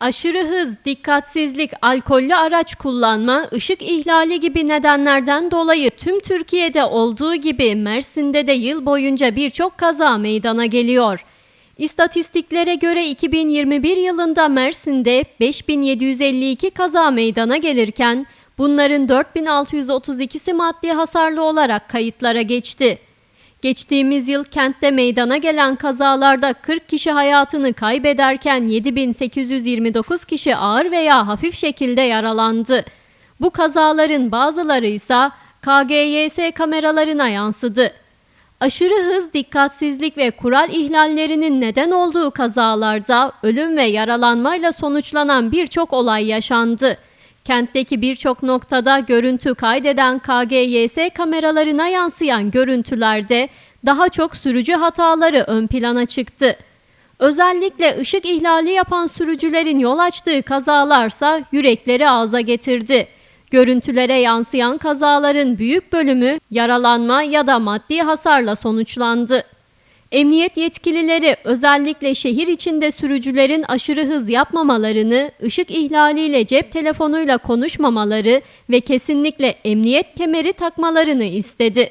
Aşırı hız, dikkatsizlik, alkollü araç kullanma, ışık ihlali gibi nedenlerden dolayı tüm Türkiye'de olduğu gibi Mersin'de de yıl boyunca birçok kaza meydana geliyor. İstatistiklere göre 2021 yılında Mersin'de 5752 kaza meydana gelirken bunların 4632'si maddi hasarlı olarak kayıtlara geçti. Geçtiğimiz yıl kentte meydana gelen kazalarda 40 kişi hayatını kaybederken 7829 kişi ağır veya hafif şekilde yaralandı. Bu kazaların bazıları ise KGYS kameralarına yansıdı. Aşırı hız, dikkatsizlik ve kural ihlallerinin neden olduğu kazalarda ölüm ve yaralanmayla sonuçlanan birçok olay yaşandı. Kentteki birçok noktada görüntü kaydeden KGYS kameralarına yansıyan görüntülerde daha çok sürücü hataları ön plana çıktı. Özellikle ışık ihlali yapan sürücülerin yol açtığı kazalarsa yürekleri ağza getirdi. Görüntülere yansıyan kazaların büyük bölümü yaralanma ya da maddi hasarla sonuçlandı. Emniyet yetkilileri özellikle şehir içinde sürücülerin aşırı hız yapmamalarını, ışık ihlaliyle cep telefonuyla konuşmamaları ve kesinlikle emniyet kemeri takmalarını istedi.